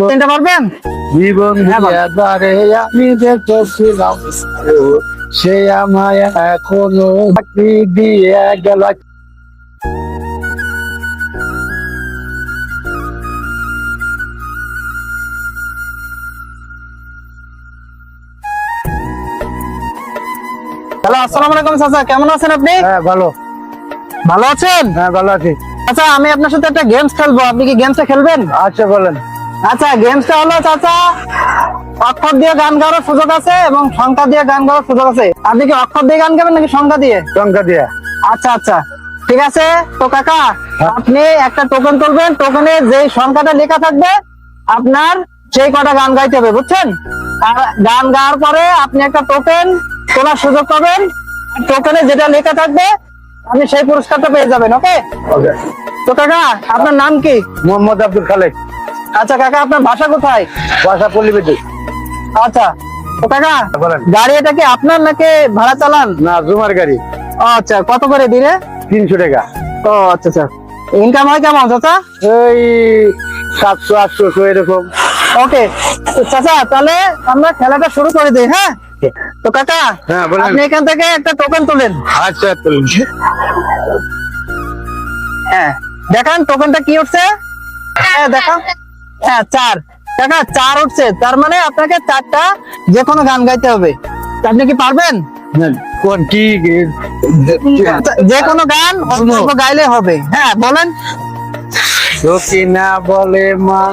চিনতে পারবেন? জীবন হ্যাঁ, দারে আমি সে আমায় এখনও দিয়ে গেল। হ্যালো আসসালামু আলাইকুম চাচা কেমন আছেন আপনি? হ্যাঁ ভালো। ভালো আছেন? হ্যাঁ ভালো আছি। আচ্ছা আমি আপনার সাথে একটা গেমস খেলব আপনি কি গেমসটা খেলবেন? আচ্ছা বলেন। আচ্ছা গেমসটা হলো চাচা অক্ষর দিয়ে গান গাওয়ার সুযোগ আছে এবং সংখ্যা দিয়ে গান গাওয়ার সুযোগ আছে। আপনি কি অক্ষর দিয়ে গান গাবেন নাকি সংখ্যা দিয়ে? সংখ্যা দিয়া। আচ্ছা আচ্ছা ঠিক আছে। তো কাকা আপনি একটা টোকেন তুলবেন টোকেনে যে সংখ্যাটা লেখা থাকবে আপনার সেই কটা গান গাইতে হবে বুঝছেন? আর গান গাওয়ার পরে আপনি একটা টোকেন তোলার সুযোগ পাবেন। টোকেনে যেটা লেখা থাকবে আপনি সেই পুরস্কারটা পেয়ে যাবেন ওকে ওকে তো কাকা আপনার নাম কি? মোহাম্মদ আব্দুল খালেক। আচ্ছা কাকা আপনার বাসা কোথায়? বাসা পল্লীবিদ্যু আচ্ছা তো কাকা বলেন। গাড়ি এটা কি আপনার নাকি ভাড়া চালান? না জুমার গাড়ি। আচ্ছা কত করে দিনে তিনশো টাকা। ও আচ্ছা আচ্ছা। ইনকাম হয় কেমন চাচা? এই সাতশো আটশো এরকম। ওকে তো চাচা তাহলে আমরা খেলাটা শুরু করে দিই হ্যাঁ? তো কাকা হ্যাঁ, বলেন। আপনি এখান থেকে একটা টোকেন তোলেন। আচ্ছা তুলুন। হ্যাঁ দেখান টোকেনটা কি উঠছে। হ্যাঁ দেখা হ্যাঁ চার। কাকা চার উঠছে। তার মানে আপনাকে চারটা যে কোনো গান গাইতে হবে। আপনি কি পারবেন? কোন কি যে কোনো গান অল্প অল্প গাইলে হবে। হ্যাঁ বলেন। সকিনা বলে মা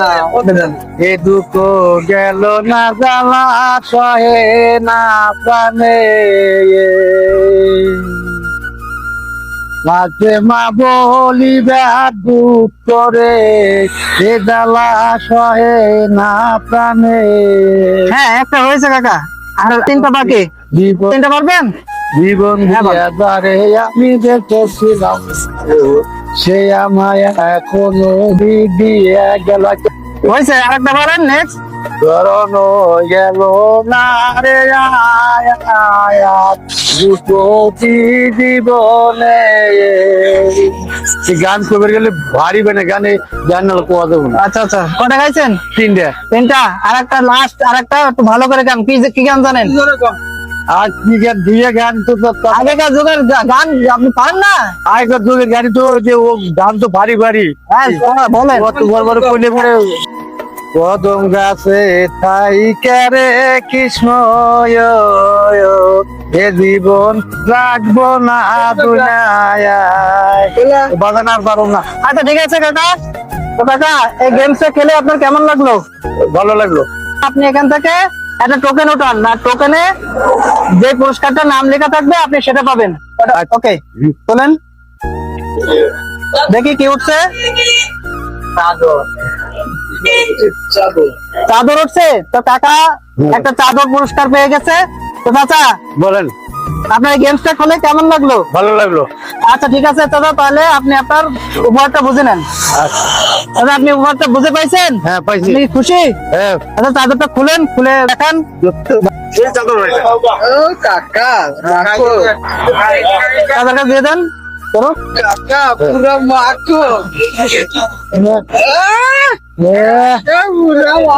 এ দুঃখ গেল না জ্বালা সহে না প্রাণে মাঝে মা দুঃখ করে? এ জ্বালা সহে না প্রাণে। হ্যাঁ একটা হয়েছে কাকা। আর তিনটা বাকি। তিনটা পারবেন? জীবন হ্যাঁ, বল। আমি দেখছিলাম। সে আমায় এখনও দিয়ে গেল। হয়েছে আরেকটা পারেন নেক্সট করণ গেল না রে দুটো জীবনে গান কবে গেলে ভারী বেনে গানে গান কোয়া দেবো না। আচ্ছা আচ্ছা। কটা গাইছেন? তিনটে। তিনটা? আর একটা লাস্ট আর একটা একটু ভালো করে গান। কি কি গান জানেন? আর কি গান? দিয়ে গান তো আগেকার যুগের গান আপনি পারেন না? আগেকার যুগের গাড়ি তো যে ও গান তো ভারী ভারী। হ্যাঁ বলেন। বড় বড় কইলে পরে কদম গাছে থাই কেরে কৃষ্ণ এ জীবন রাখব না বাজান আর পারো না। আচ্ছা ঠিক আছে কাকা। তো কাকা এই গেমসটা খেলে আপনার কেমন লাগল? ভালো লাগল। আপনি এখান থেকে একটা টোকেন ওঠান না টোকেনে যে পুরস্কারটা নাম লেখা থাকবে আপনি সেটা পাবেন। ওকে তোলেন। দেখি কি উঠছে। চাদর। উঠছে? তো কাকা একটা চাদর পুরস্কার পেয়ে গেছে। তো চাচা বলেন। আপনার গেমসটা খেলে কেমন লাগল? ভালো লাগল। আচ্ছা ঠিক আছে দাদা তাহলে আপনি আপনার উপহারটা বুঝে নেন। আচ্ছা, দাদা আপনি উপহারটা বুঝে পাইছেন? হ্যাঁ পাইছি। আপনি কি খুশি? হ্যাঁ। আচ্ছা চাদরটা খুলেন খুলে দেখান। চাদরটা দিয়ে দেন।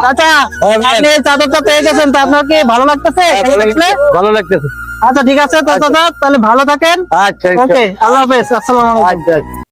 আচ্ছা আপনি চাদরটা পেয়ে গেছেন তো আপনার কি ভালো লাগতেছে? ভালো লাগতেছে। আচ্ছা ঠিক আছে তাহলে ভালো থাকেন। আচ্ছা ওকে আল্লাহ হাফেজ আসসালাম আলাইকুম। আচ্ছা।